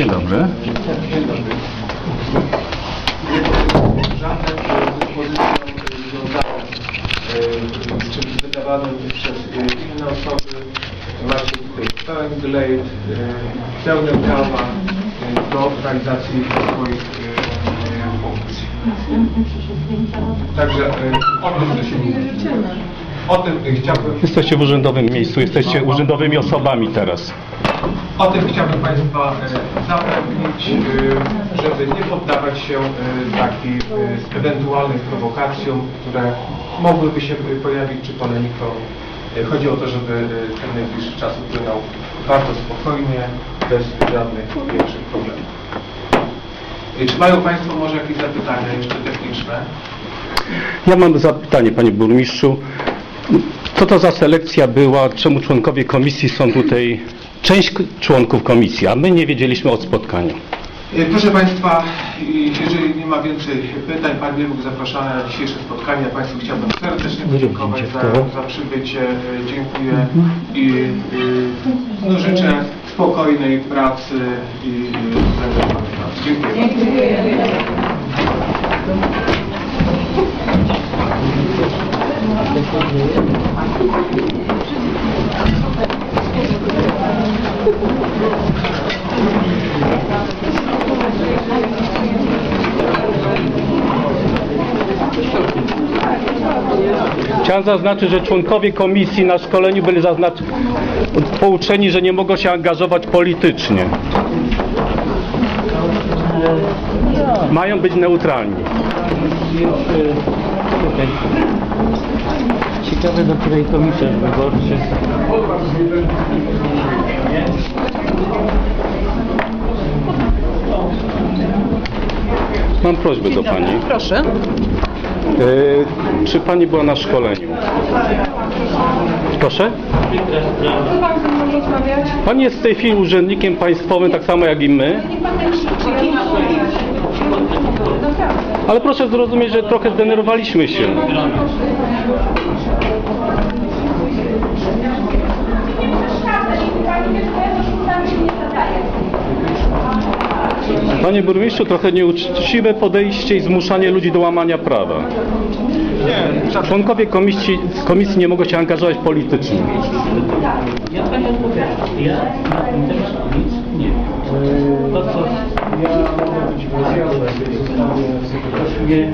Dzień dobry. Dzień dobry. Żadne dyspozycją związaną z czymś wydawanym przez inne osoby. Macie tutaj pełen glejt, pełne prawa do realizacji swoich funkcji. Także e, o tym, że się o tym chciałbym Jesteście w urzędowym miejscu, jesteście urzędowymi osobami teraz. O tym chciałbym Państwa e, zapewnić, e, żeby nie poddawać się e, takim ewentualnym prowokacjom, które mogłyby się pojawić, czy polemikom. Chodzi o to, żeby ten najbliższy czas upłynął bardzo spokojnie, bez żadnych większych problemów. Czy mają Państwo może jakieś zapytania jeszcze techniczne? Ja mam zapytanie, panie burmistrzu. Co to za selekcja była? Czemu członkowie komisji są tutaj? Część członków komisji, a my nie wiedzieliśmy o spotkaniu. E, Proszę Państwa, jeżeli nie ma więcej pytań, Pan Bieluk zapraszany na dzisiejsze spotkanie. Państwu chciałbym serdecznie podziękować za, za przybycie. E, Dziękuję i e, no, życzę spokojnej pracy i pracy. Dziękuję bardzo. Chciałem zaznaczyć, że członkowie komisji na szkoleniu byli pouczeni, że nie mogą się angażować politycznie. Mają być neutralni. Ciekawe do której komisarz wyborczy. Mam prośbę do pani. Proszę. E, czy pani była na szkoleniu? Proszę? Pani jest w tej chwili urzędnikiem państwowym, tak samo jak i my. Ale proszę zrozumieć, że trochę zdenerwowaliśmy się. Panie burmistrzu, trochę nieuczciwe podejście i zmuszanie ludzi do łamania prawa. Członkowie komisji, komisji nie mogą się angażować politycznie. Ja na nic nie. To co ja być nie,